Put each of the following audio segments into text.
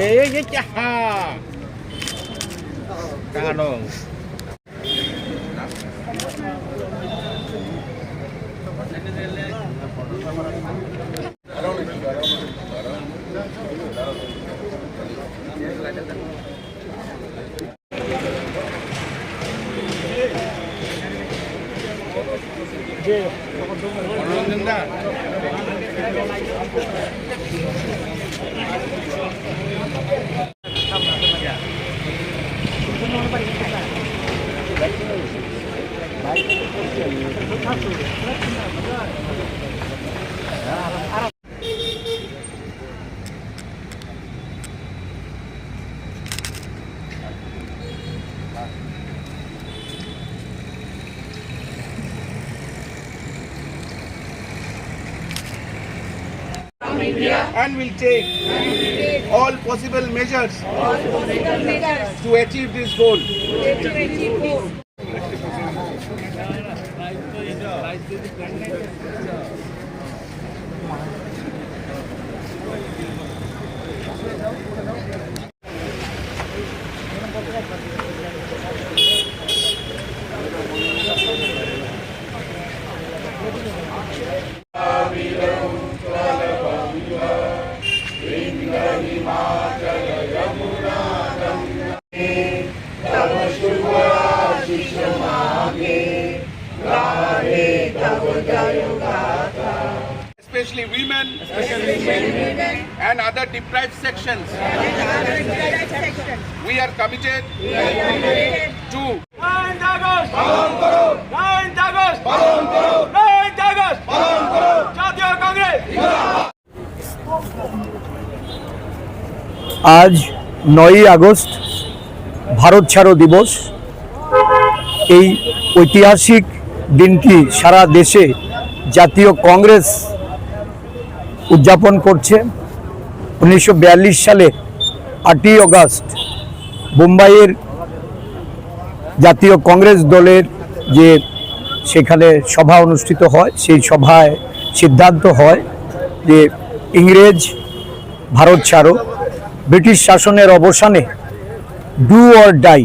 এই এই চাহা টাকা দong よかった。India and will take, and will take all, possible measures to achieve this goal. Goal. Thank you. Especially women, especially women. And other deprived sections. We are committed to আজ নয়ই August Bharat ছাড়ো দিবস। এই ঐতিহাসিক দিনটি সারা দেশে জাতীয় কংগ্রেস উদযাপন করছে। উনিশশো বিয়াল্লিশ সালে আটই আগস্ট মুম্বাইয়ের জাতীয় কংগ্রেস দলের যে সেখানে সভা অনুষ্ঠিত হয়, সেই সভায় সিদ্ধান্ত হয় যে ইংরেজ ভারত ছাড়ো। ব্রিটিশ শাসনের অবসানে ডু অর ডাই,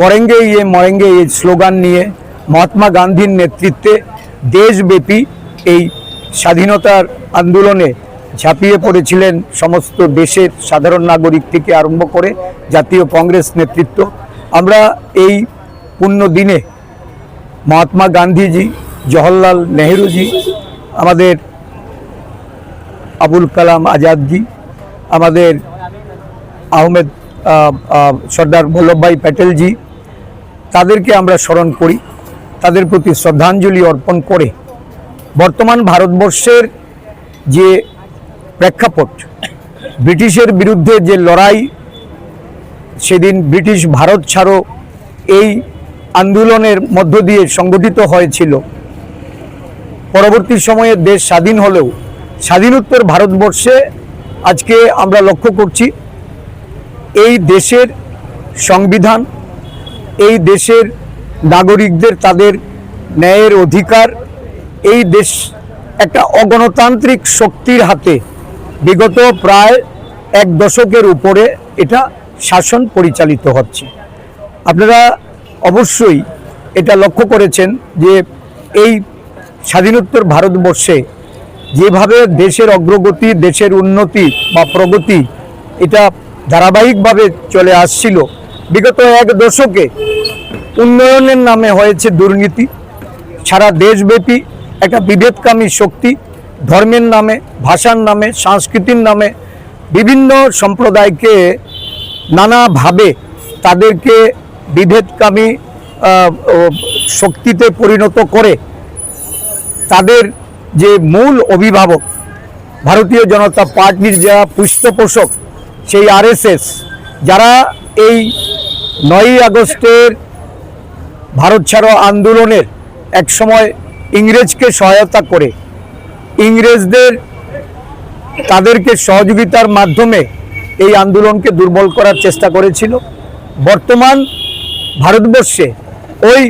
করেঙ্গে ইয়ে মরেঙ্গে এই স্লোগান নিয়ে মহাত্মা গান্ধীর নেতৃত্বে দেশব্যাপী এই স্বাধীনতার আন্দোলনে ঝাঁপিয়ে পড়েছিলেন সমস্ত দেশের সাধারণ নাগরিক থেকে আরম্ভ করে জাতীয় কংগ্রেস নেতৃত্ব। আমরা এই পুণ্য দিনে মহাত্মা গান্ধীজি জওহরলাল নেহরুজি আমাদের আবুল কালাম আজাদজি আমাদের আহমেদ আহ, আহ, সর্দার বল্লভভাই প্যাটেলজি তাদেরকে আমরা স্মরণ করি। তাদের প্রতি শ্রদ্ধাঞ্জলি অর্পণ করে বর্তমান ভারতবর্ষের যে প্রেক্ষাপট ব্রিটিশের বিরুদ্ধে যে লড়াই, সেদিন ব্রিটিশ ভারত ছাড়ো এই আন্দোলনের মধ্য দিয়ে সংগঠিত হয়েছিল। পরবর্তী সময়ে দেশ স্বাধীন হলেও স্বাধীনোত্তর ভারতবর্ষে আজকে আমরা লক্ষ্য করছি, এই দেশের সংবিধান, এই দেশের নাগরিকদের তাদের ন্যায়ের অধিকার, এই দেশ একটা অগণতান্ত্রিক শক্তির হাতে বিগত প্রায় এক দশকের উপরে এটা শাসন পরিচালিত হচ্ছে। আপনারা অবশ্যই এটা লক্ষ্য করেছেন যে এই স্বাধীনোত্তর ভারতবর্ষে যেভাবে দেশের অগ্রগতি, দেশের উন্নতি বা প্রগতি এটা ধারাবাহিকভাবে চলে আসছিল, বিগত এক দশকে উন্নয়নের নামে হয়েছে দুর্নীতি, সারা দেশব্যাপী একটা বিভেদকামী শক্তি, ধর্মের নামে, ভাষার নামে, সংস্কৃতির নামে বিভিন্ন সম্প্রদায়কে নানাভাবে তাদেরকে বিভেদকামী শক্তিতে পরিণত করে তাদের যে মূল অভিভাবক ভারতীয় জনতা পার্টির যারা পৃষ্ঠপোষক সেই আরএসএস, যারা এই নয়ই আগস্টের ভারত ছাড়ো আন্দোলনের একসময় ইংরেজকে সহায়তা করে। ইংরেজদের তাদেরকে সহযোগিতার মাধ্যমে এই আন্দোলনকে দুর্বল করার চেষ্টা করেছিল। বর্তমান ভারতবর্ষে ওই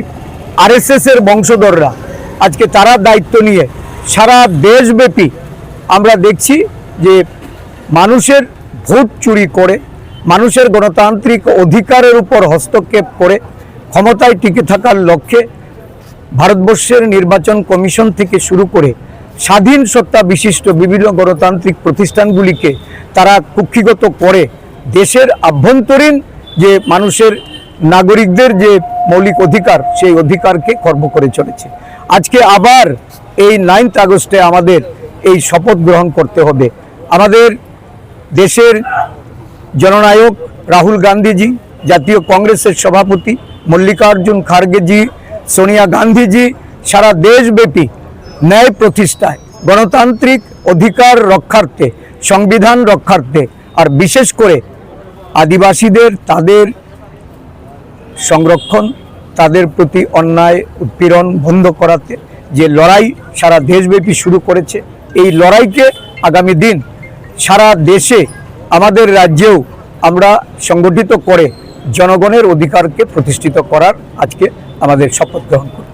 আরএসএস এর বংশধররা, আজকে তারা দায়িত্ব নিয়ে সারা দেশব্যাপী আমরা দেখছি যে মানুষের ভোট চুরি করে, মানুষের গণতান্ত্রিক অধিকারের উপর হস্তক্ষেপ করে, ক্ষমতায় টিকে থাকার লক্ষ্যে ভারতবর্ষের নির্বাচন কমিশন থেকে শুরু করে স্বাধীন সত্তা বিশিষ্ট বিভিন্ন গণতান্ত্রিক প্রতিষ্ঠানগুলিকে তারা কুক্ষিগত করে দেশের আভ্যন্তরীণ যে মানুষের নাগরিকদের যে মৌলিক অধিকার, সেই অধিকারকে কর্ম করে চলেছে। আজকে আবার এই নাইন্থ আগস্টে আমাদের এই শপথ গ্রহণ করতে হবে। আমাদের দেশের জননায়ক রাহুল গান্ধীজি, জাতীয় কংগ্রেসের সভাপতি, মল্লিকার্জুন খার্গেজি সোনিয়া গান্ধীজি সারা দেশব্যাপী ন্যায় প্রতিষ্ঠায় গণতান্ত্রিক অধিকার রক্ষার্থে, সংবিধান রক্ষার্থে আর বিশেষ করে আদিবাসীদের তাদের সংরক্ষণ, তাদের প্রতি অন্যায়, উৎপীড়ন বন্ধ করাতে যে লড়াই সারা দেশব্যাপী শুরু করেছে, এই লড়াইকে আগামী দিন সারা দেশে, আমাদের রাজ্যেও আমরা সংগঠিত করে জনগণের অধিকারকে প্রতিষ্ঠিত করার আজকে আমাদের শপথ গ্রহণ করতে